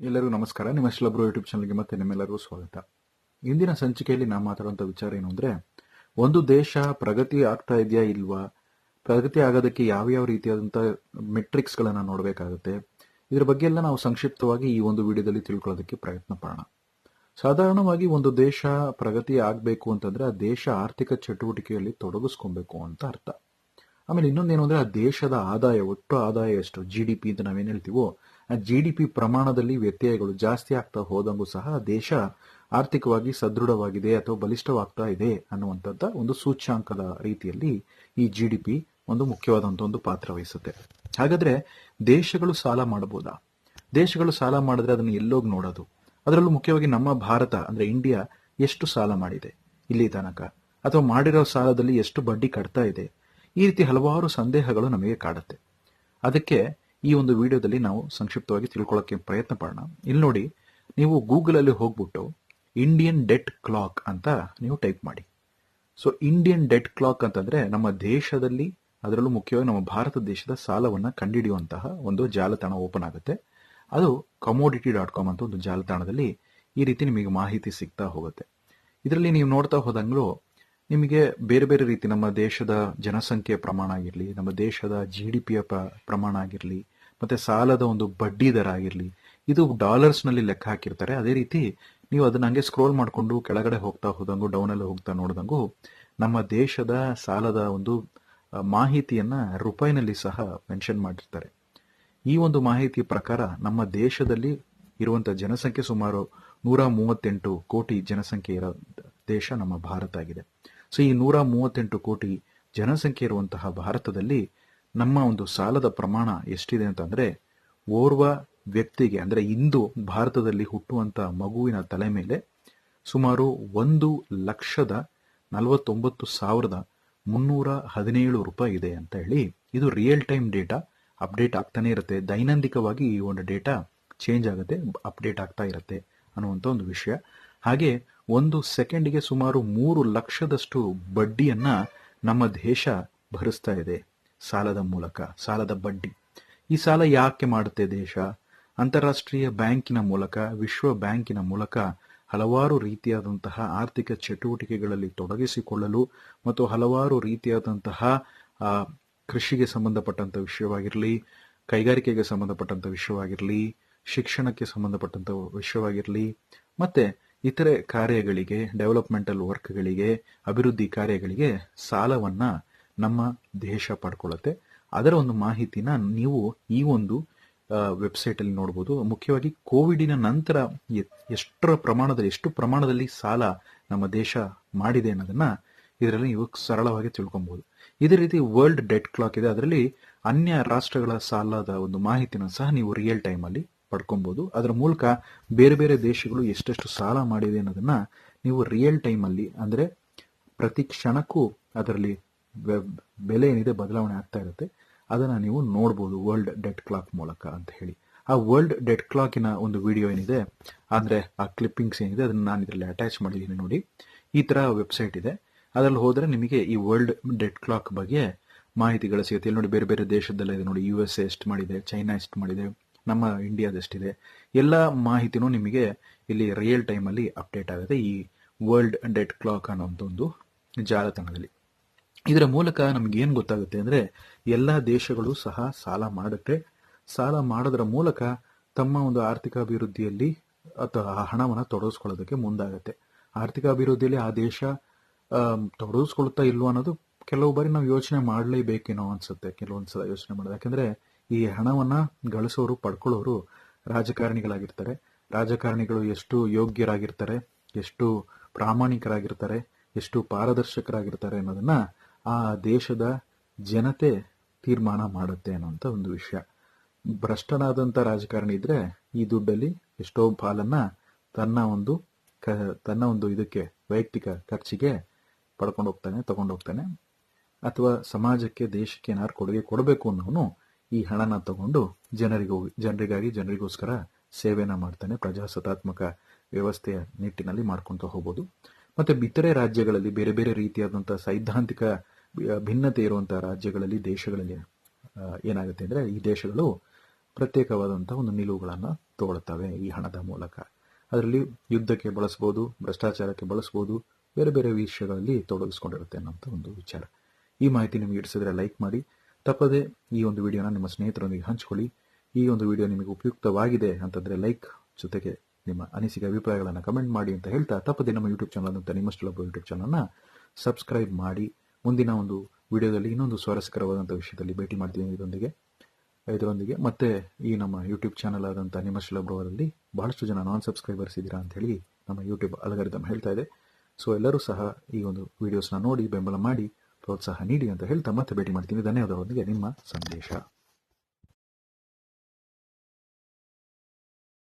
ಎಲ್ಲರಿಗೂ ನಮಸ್ಕಾರ. ನಿಮ್ಮ ಶಿಲಬ್ರು ಯೂಟ್ಯೂಬ್ ಚಾನಲ್ಗೆ ಮತ್ತೆ ನಿಮ್ಮೆಲ್ಲರಿಗೂ ಸ್ವಾಗತ. ಇಂದಿನ ಸಂಚಿಕೆಯಲ್ಲಿ ನಾವು ಮಾತಾಡುವಂಥ ವಿಚಾರ ಏನು ಅಂದರೆ, ಒಂದು ದೇಶ ಪ್ರಗತಿ ಆಗ್ತಾ ಇದೆಯಾ ಇಲ್ವಾ? ಪ್ರಗತಿ ಆಗೋದಕ್ಕೆ ಯಾವ್ಯಾವ ರೀತಿಯಾದಂಥ ಮೆಟ್ರಿಕ್ಸ್ಗಳನ್ನು ನೋಡಬೇಕಾಗುತ್ತೆ? ಇದ್ರ ಬಗ್ಗೆ ಎಲ್ಲ ನಾವು ಸಂಕ್ಷಿಪ್ತವಾಗಿ ಈ ಒಂದು ವಿಡಿಯೋದಲ್ಲಿ ತಿಳ್ಕೊಳ್ಳೋದಕ್ಕೆ ಪ್ರಯತ್ನ ಪಡೋಣ ಸಾಧಾರಣವಾಗಿ ಒಂದು ದೇಶ ಪ್ರಗತಿ ಆಗಬೇಕು ಅಂತಂದ್ರೆ ಆ ದೇಶ ಆರ್ಥಿಕ ಚಟುವಟಿಕೆಯಲ್ಲಿ ತೊಡಗಿಸ್ಕೊಬೇಕು ಅಂತ ಅರ್ಥ. ಆಮೇಲೆ ಇನ್ನೊಂದೇನು ಅಂದರೆ, ಆ ದೇಶದ ಆದಾಯ, ಒಟ್ಟು ಆದಾಯ ಎಷ್ಟು? ಜಿ ಡಿ ಪಿ ಅಂತ ನಾವೇನು ಹೇಳ್ತೀವೋ ಜಿ ಡಿ ಪಿ ಪ್ರಮಾಣದಲ್ಲಿ ವ್ಯತ್ಯಯಗಳು ಜಾಸ್ತಿ ಆಗ್ತಾ ಹೋದಂಗೂ ಸಹ ದೇಶ ಆರ್ಥಿಕವಾಗಿ ಸದೃಢವಾಗಿದೆ ಅಥವಾ ಬಲಿಷ್ಠವಾಗ್ತಾ ಇದೆ ಅನ್ನುವಂಥದ್ದ ಒಂದು ಸೂಚ್ಯಾಂಕದ ರೀತಿಯಲ್ಲಿ ಈ ಜಿ ಡಿ ಪಿ ಒಂದು ಮುಖ್ಯವಾದಂಥ ಒಂದು ಪಾತ್ರ ವಹಿಸುತ್ತೆ. ಹಾಗಾದ್ರೆ ದೇಶಗಳು ಸಾಲ ಮಾಡಬಹುದಾ? ದೇಶಗಳು ಸಾಲ ಮಾಡಿದ್ರೆ ಅದನ್ನು ಎಲ್ಲೋಗಿ ನೋಡೋದು. ಅದರಲ್ಲೂ ಮುಖ್ಯವಾಗಿ ನಮ್ಮ ಭಾರತ ಅಂದ್ರೆ ಇಂಡಿಯಾ ಎಷ್ಟು ಸಾಲ ಮಾಡಿದೆ ಇಲ್ಲಿ ತನಕ? ಅಥವಾ ಮಾಡಿರೋ ಸಾಲದಲ್ಲಿ ಎಷ್ಟು ಬಡ್ಡಿ ಕಟ್ತಾ ಇದೆ? ಈ ರೀತಿ ಹಲವಾರು ಸಂದೇಹಗಳು ನಮಗೆ ಕಾಡುತ್ತೆ. ಅದಕ್ಕೆ ಈ ಒಂದು ವಿಡಿಯೋದಲ್ಲಿ ನಾವು ಸಂಕ್ಷಿಪ್ತವಾಗಿ ತಿಳ್ಕೊಳ್ಳೋಕೆ ಪ್ರಯತ್ನ ಪಡೋಣ. ಇಲ್ಲಿ ನೋಡಿ, ನೀವು ಗೂಗಲಲ್ಲಿ ಹೋಗ್ಬಿಟ್ಟು ಇಂಡಿಯನ್ ಡೆಟ್ ಕ್ಲಾಕ್ ಅಂತ ನೀವು ಟೈಪ್ ಮಾಡಿ. ಸೊ ಇಂಡಿಯನ್ ಡೆಟ್ ಕ್ಲಾಕ್ ಅಂತಂದರೆ ನಮ್ಮ ದೇಶದಲ್ಲಿ, ಅದರಲ್ಲೂ ಮುಖ್ಯವಾಗಿ ನಮ್ಮ ಭಾರತ ದೇಶದ ಸಾಲವನ್ನು ಕಂಡುಹಿಡಿಯುವಂತಹ ಒಂದು ಜಾಲತಾಣ ಓಪನ್ ಆಗುತ್ತೆ. ಅದು ಕಮೋಡಿಟಿ ಡಾಟ್ ಕಾಮ್ ಅಂತ ಒಂದು ಜಾಲತಾಣದಲ್ಲಿ ಈ ರೀತಿ ನಿಮಗೆ ಮಾಹಿತಿ ಸಿಗ್ತಾ ಹೋಗುತ್ತೆ. ಇದರಲ್ಲಿ ನೀವು ನೋಡ್ತಾ ಹೋದಂಗ್ಲೂ ನಿಮಗೆ ಬೇರೆ ಬೇರೆ ರೀತಿ ನಮ್ಮ ದೇಶದ ಜನಸಂಖ್ಯೆಯ ಪ್ರಮಾಣ ಆಗಿರಲಿ, ನಮ್ಮ ದೇಶದ ಜಿ ಡಿ ಪಿಯ ಪ್ರಮಾಣ ಆಗಿರಲಿ ಮತ್ತೆ ಸಾಲದ ಒಂದು ಬಡ್ಡಿ ದರ ಆಗಿರಲಿ, ಇದು ಡಾಲರ್ಸ್ನಲ್ಲಿ ಲೆಕ್ಕ ಹಾಕಿರ್ತಾರೆ. ಅದೇ ರೀತಿ ನೀವು ಅದನ್ನ ಹಂಗೆ ಸ್ಕ್ರೋಲ್ ಮಾಡಿಕೊಂಡು ಕೆಳಗಡೆ ಹೋಗ್ತಾ ಹೋದಂಗು ಡೌನ್ ಅಲ್ಲಿ ಹೋಗ್ತಾ ನೋಡಿದಂಗು, ನಮ್ಮ ದೇಶದ ಸಾಲದ ಒಂದು ಮಾಹಿತಿಯನ್ನ ರೂಪಾಯಿನಲ್ಲಿ ಸಹ ಮೆನ್ಷನ್ ಮಾಡಿರ್ತಾರೆ. ಈ ಒಂದು ಮಾಹಿತಿ ಪ್ರಕಾರ ನಮ್ಮ ದೇಶದಲ್ಲಿ ಇರುವಂತ ಜನಸಂಖ್ಯೆ ಸುಮಾರು ನೂರ ಮೂವತ್ತೆಂಟು ಕೋಟಿ ಜನಸಂಖ್ಯೆ ಇರೋ ದೇಶ ನಮ್ಮ ಭಾರತ ಆಗಿದೆ. ಸೊ ಈ ನೂರ ಮೂವತ್ತೆಂಟು ಕೋಟಿ ಜನಸಂಖ್ಯೆ ಇರುವಂತಹ ಭಾರತದಲ್ಲಿ ನಮ್ಮ ಒಂದು ಸಾಲದ ಪ್ರಮಾಣ ಎಷ್ಟಿದೆ ಅಂತಂದ್ರೆ, ಓರ್ವ ವ್ಯಕ್ತಿಗೆ, ಅಂದ್ರೆ ಇಂದು ಭಾರತದಲ್ಲಿ ಹುಟ್ಟುವಂತ ಮಗುವಿನ ತಲೆ ಮೇಲೆ ಸುಮಾರು ಒಂದು ಲಕ್ಷದ ನಲವತ್ತೊಂಬತ್ತು ಸಾವಿರದ ಮುನ್ನೂರ ಹದಿನೇಳು ರೂಪಾಯಿ ಇದೆ ಅಂತ ಹೇಳಿ ಇದು ರಿಯಲ್ ಟೈಮ್ ಡೇಟಾ ಅಪ್ಡೇಟ್ ಆಗ್ತಾನೆ ಇರುತ್ತೆ. ದೈನಂದಿಕವಾಗಿ ಈ ಒಂದು ಡೇಟಾ ಚೇಂಜ್ ಆಗುತ್ತೆ ಅಪ್ಡೇಟ್ ಆಗ್ತಾ ಇರುತ್ತೆ ಅನ್ನುವಂಥ ಒಂದು ವಿಷಯ. ಹಾಗೆ ಒಂದು ಸೆಕೆಂಡಿಗೆ ಸುಮಾರು ಮೂರು ಲಕ್ಷದಷ್ಟು ಬಡ್ಡಿಯನ್ನ ನಮ್ಮ ದೇಶ ಭರಿಸ್ತಾ ಇದೆ. ಸಾಲದ ಮೂಲಕ, ಸಾಲದ ಬಡ್ಡಿ. ಈ ಸಾಲ ಯಾಕೆ ಮಾಡುತ್ತೆ ದೇಶ? ಅಂತಾರಾಷ್ಟ್ರೀಯ ಬ್ಯಾಂಕಿನ ಮೂಲಕ, ವಿಶ್ವ ಬ್ಯಾಂಕಿನ ಮೂಲಕ ಹಲವಾರು ರೀತಿಯಾದಂತಹ ಆರ್ಥಿಕ ಚಟುವಟಿಕೆಗಳಲ್ಲಿ ತೊಡಗಿಸಿಕೊಳ್ಳಲು ಮತ್ತು ಹಲವಾರು ರೀತಿಯಾದಂತಹ ಕೃಷಿಗೆ ಸಂಬಂಧಪಟ್ಟಂತ ವಿಷಯವಾಗಿರಲಿ, ಕೈಗಾರಿಕೆಗೆ ಸಂಬಂಧಪಟ್ಟಂತ ವಿಷಯವಾಗಿರಲಿ, ಶಿಕ್ಷಣಕ್ಕೆ ಸಂಬಂಧಪಟ್ಟಂತ ವಿಷಯವಾಗಿರಲಿ, ಮತ್ತೆ ಇತರೆ ಕಾರ್ಯಗಳಿಗೆ ಡೆವಲಪ್ಮೆಂಟಲ್ ವರ್ಕ್ಗಳಿಗೆ ಅಭಿವೃದ್ಧಿ ಕಾರ್ಯಗಳಿಗೆ ಸಾಲವನ್ನ ನಮ್ಮ ದೇಶ ಪಡ್ಕೊಳ್ಳುತ್ತೆ ಅದರ ಒಂದು ಮಾಹಿತಿನ ನೀವು ಈ ಒಂದು ವೆಬ್ಸೈಟ್ ಅಲ್ಲಿ ನೋಡಬಹುದು ಮುಖ್ಯವಾಗಿ ಕೋವಿಡಿನ ನಂತರ ಎಷ್ಟರ ಪ್ರಮಾಣದಲ್ಲಿ, ಎಷ್ಟು ಪ್ರಮಾಣದಲ್ಲಿ ಸಾಲ ನಮ್ಮ ದೇಶ ಮಾಡಿದೆ ಅನ್ನೋದನ್ನ ಇದರಲ್ಲಿ ನೀವು ಸರಳವಾಗಿ ತಿಳ್ಕೊಬಹುದು. ಇದೇ ರೀತಿ ವರ್ಲ್ಡ್ ಡೆಟ್ ಕ್ಲಾಕ್ ಇದೆ. ಅದರಲ್ಲಿ ಅನ್ಯ ರಾಷ್ಟ್ರಗಳ ಸಾಲದ ಒಂದು ಮಾಹಿತಿನ ಸಹ ನೀವು ರಿಯಲ್ ಟೈಮ್ ಅಲ್ಲಿ ಪಡ್ಕೊಬಹುದು. ಅದರ ಮೂಲಕ ಬೇರೆ ಬೇರೆ ದೇಶಗಳು ಎಷ್ಟೆಷ್ಟು ಸಾಲ ಮಾಡಿದೆ ಅನ್ನೋದನ್ನ ನೀವು ರಿಯಲ್ ಟೈಮ್ ಅಲ್ಲಿ ಅಂದ್ರೆ ಪ್ರತಿ ಕ್ಷಣಕ್ಕೂ ಅದರಲ್ಲಿ ಬೆಲೆ ಏನಿದೆ ಬದಲಾವಣೆ ಆಗ್ತಾ ಇರುತ್ತೆ. ಅದನ್ನ ನೀವು ನೋಡ್ಬೋದು ವರ್ಲ್ಡ್ ಡೆಟ್ ಕ್ಲಾಕ್ ಮೂಲಕ ಅಂತ ಹೇಳಿ. ಆ ವರ್ಲ್ಡ್ ಡೆಟ್ ಕ್ಲಾಕಿನ ಒಂದು ವಿಡಿಯೋ ಏನಿದೆ, ಅಂದ್ರೆ ಆ ಕ್ಲಿಪ್ಪಿಂಗ್ಸ್ ಏನಿದೆ, ಅದನ್ನ ನಾನು ಇದರಲ್ಲಿ ಅಟ್ಯಾಚ್ ಮಾಡಿದ್ದೀನಿ ನೋಡಿ. ಈ ತರ ವೆಬ್ಸೈಟ್ ಇದೆ. ಅದರಲ್ಲಿ ಹೋದರೆ ನಿಮಗೆ ಈ ವರ್ಲ್ಡ್ ಡೆಟ್ ಕ್ಲಾಕ್ ಬಗ್ಗೆ ಮಾಹಿತಿಗಳು ಸಿಗುತ್ತೆ. ಇಲ್ಲಿ ನೋಡಿ ಬೇರೆ ಬೇರೆ ದೇಶದಲ್ಲ ಇದೆ ನೋಡಿ. ಯು ಎಸ್ ಎ ಎಷ್ಟು ಮಾಡಿದೆ ಚೈನಾ ಎಷ್ಟು ಮಾಡಿದೆ, ನಮ್ಮ ಇಂಡಿಯಾದ ಎಷ್ಟಿದೆ ಎಲ್ಲ ಮಾಹಿತಿನೂ ನಿಮಗೆ ಇಲ್ಲಿ ರಿಯಲ್ ಟೈಮ್ ಅಲ್ಲಿ ಅಪ್ಡೇಟ್ ಆಗುತ್ತೆ ಈ ವರ್ಲ್ಡ್ ಡೆಟ್ ಕ್ಲಾಕ್ ಅನ್ನೋ ಒಂದು ಜಾಲತಾಣದಲ್ಲಿ. ಇದರ ಮೂಲಕ ನಮ್ಗೆ ಏನ್ ಗೊತ್ತಾಗುತ್ತೆ ಅಂದ್ರೆ ಎಲ್ಲ ದೇಶಗಳು ಸಹ ಸಾಲ ಮಾಡುತ್ತೆ. ಸಾಲ ಮಾಡೋದ್ರ ಮೂಲಕ ತಮ್ಮ ಒಂದು ಆರ್ಥಿಕ ಅಭಿವೃದ್ಧಿಯಲ್ಲಿ ಅಥವಾ ಹಣವನ್ನು ತೊಡಗಿಸ್ಕೊಳ್ಳೋದಕ್ಕೆ ಮುಂದಾಗುತ್ತೆ. ಆರ್ಥಿಕ ಅಭಿವೃದ್ಧಿಯಲ್ಲಿ ಆ ದೇಶ ತೊಡಗಿಸ್ಕೊಳ್ತಾ ಇಲ್ವ ಅನ್ನೋದು ಕೆಲವು ಬಾರಿ ನಾವು ಯೋಚನೆ ಮಾಡಲೇಬೇಕೇನೋ ಅನ್ಸುತ್ತೆ ಕೆಲವೊಂದ್ಸಲ ಯೋಚನೆ ಮಾಡೋದು. ಯಾಕಂದ್ರೆ ಈ ಹಣವನ್ನ ಗಳಿಸೋರು, ಪಡ್ಕೊಳ್ಳೋರು ರಾಜಕಾರಣಿಗಳಾಗಿರ್ತಾರೆ. ರಾಜಕಾರಣಿಗಳು ಎಷ್ಟು ಯೋಗ್ಯರಾಗಿರ್ತಾರೆ, ಎಷ್ಟು ಪ್ರಾಮಾಣಿಕರಾಗಿರ್ತಾರೆ, ಎಷ್ಟು ಪಾರದರ್ಶಕರಾಗಿರ್ತಾರೆ ಅನ್ನೋದನ್ನ ಆ ದೇಶದ ಜನತೆ ತೀರ್ಮಾನ ಮಾಡುತ್ತೆ ಅನ್ನೋಂಥ ಒಂದು ವಿಷಯ. ಭ್ರಷ್ಟನಾದಂಥ ರಾಜಕಾರಣಿ ಇದ್ದರೆ ಈ ದುಡ್ಡಲ್ಲಿ ಎಷ್ಟೋ ಪಾಲನ್ನು ತನ್ನ ಒಂದು ಕ- ತನ್ನ ಒಂದು ಇದಕ್ಕೆ, ವೈಯಕ್ತಿಕ ಖರ್ಚಿಗೆ ಪಡ್ಕೊಂಡು ಹೋಗ್ತಾನೆ, ತಗೊಂಡು ಹೋಗ್ತಾನೆ. ಅಥವಾ ಸಮಾಜಕ್ಕೆ, ದೇಶಕ್ಕೆ ಏನಾದ್ರು ಕೊಡುಗೆ ಕೊಡಬೇಕು ಅನ್ನೋನು ಈ ಹಣನ ತಗೊಂಡು ಜನರಿಗೆ, ಜನರಿಗಾಗಿ ಜನರಿಗೋಸ್ಕರ ಸೇವೆನ ಮಾಡ್ತಾನೆ, ಪ್ರಜಾಸತ್ತಾತ್ಮಕ ವ್ಯವಸ್ಥೆಯ ನಿಟ್ಟಿನಲ್ಲಿ ಮಾಡ್ಕೊತ ಹೋಗ್ಬೋದು. ಮತ್ತೆ ಇತರೆ ರಾಜ್ಯಗಳಲ್ಲಿ ಬೇರೆ ಬೇರೆ ರೀತಿಯಾದಂಥ ಸೈದ್ಧಾಂತಿಕ ಭಿನ್ನತೆ ಇರುವಂತಹ ರಾಜ್ಯಗಳಲ್ಲಿ, ದೇಶಗಳಲ್ಲಿ ಏನಾಗುತ್ತೆ ಅಂದ್ರೆ ಈ ದೇಶಗಳು ಪ್ರತ್ಯೇಕವಾದಂಥ ಒಂದು ನಿಲುವುಗಳನ್ನು ತಗೊಳ್ತವೆ ಈ ಹಣದ ಮೂಲಕ. ಅದರಲ್ಲಿ ಯುದ್ಧಕ್ಕೆ ಬಳಸ್ಬೋದು, ಭ್ರಷ್ಟಾಚಾರಕ್ಕೆ ಬಳಸ್ಬೋದು, ಬೇರೆ ಬೇರೆ ವಿಷಯಗಳಲ್ಲಿ ತೊಡಗಿಸ್ಕೊಂಡಿರುತ್ತೆ ಅನ್ನೋಂಥ ಒಂದು ವಿಚಾರ. ಈ ಮಾಹಿತಿ ನಿಮಗೆ ಇಡಿಸಿದ್ರೆ ಲೈಕ್ ಮಾಡಿ. ತಪ್ಪದೆ ಈ ಒಂದು ವಿಡಿಯೋನ ನಿಮ್ಮ ಸ್ನೇಹಿತರೊಂದಿಗೆ ಹಂಚ್ಕೊಳ್ಳಿ. ಈ ಒಂದು ವಿಡಿಯೋ ನಿಮಗೆ ಉಪಯುಕ್ತವಾಗಿದೆ ಅಂತಂದ್ರೆ ಲೈಕ್ ಜೊತೆಗೆ ನಿಮ್ಮ ಅನಿಸಿಕೆ, ಅಭಿಪ್ರಾಯಗಳನ್ನು ಕಮೆಂಟ್ ಮಾಡಿ ಅಂತ ಹೇಳ್ತಾ ತಪ್ಪದೆ ನಮ್ಮ ಯೂಟ್ಯೂಬ್ ಚಾನಲ್ ಅಂತ ನಿಮ್ಮ ಸುಲಭ ಯೂಟ್ಯೂಬ್ ಚಾನಲ್ನ ಸಬ್ಸ್ಕ್ರೈಬ್ ಮಾಡಿ. ಮುಂದಿನ ಒಂದು ವಿಡಿಯೋದಲ್ಲಿ ಇನ್ನೊಂದು ಸ್ವಾರಸ್ಯಕರವಾದಂಥ ವಿಷಯದಲ್ಲಿ ಭೇಟಿ ಮಾಡ್ತೀನಿ ಇದರೊಂದಿಗೆ. ಇದರೊಂದಿಗೆ ಮತ್ತೆ ಈ ನಮ್ಮ ಯೂಟ್ಯೂಬ್ ಚಾನಲ್ ಆದಂಥ ನಿಮ್ಮ ಶಿಲಭ್ರವರಲ್ಲಿ ಬಹಳಷ್ಟು ಜನ ನಾನ್ ಸಬ್ಸ್ಕ್ರೈಬರ್ಸ್ ಇದ್ದೀರಾ ಅಂತ ಹೇಳಿ ನಮ್ಮ ಯೂಟ್ಯೂಬ್ ಅಲಗರಿದಮ್ ಹೇಳ್ತಾ ಇದೆ. ಸೊ ಎಲ್ಲರೂ ಸಹ ಈ ಒಂದು ವಿಡಿಯೋಸ್ನ ನೋಡಿ ಬೆಂಬಲ ಮಾಡಿ, ಪ್ರೋತ್ಸಾಹ ನೀಡಿ ಅಂತ ಹೇಳ್ತಾ ಮತ್ತೆ ಭೇಟಿ ಮಾಡ್ತೀನಿ. ಧನ್ಯವಾದಗಳೊಂದಿಗೆ ನಿಮ್ಮ ಸಂದೇಶ.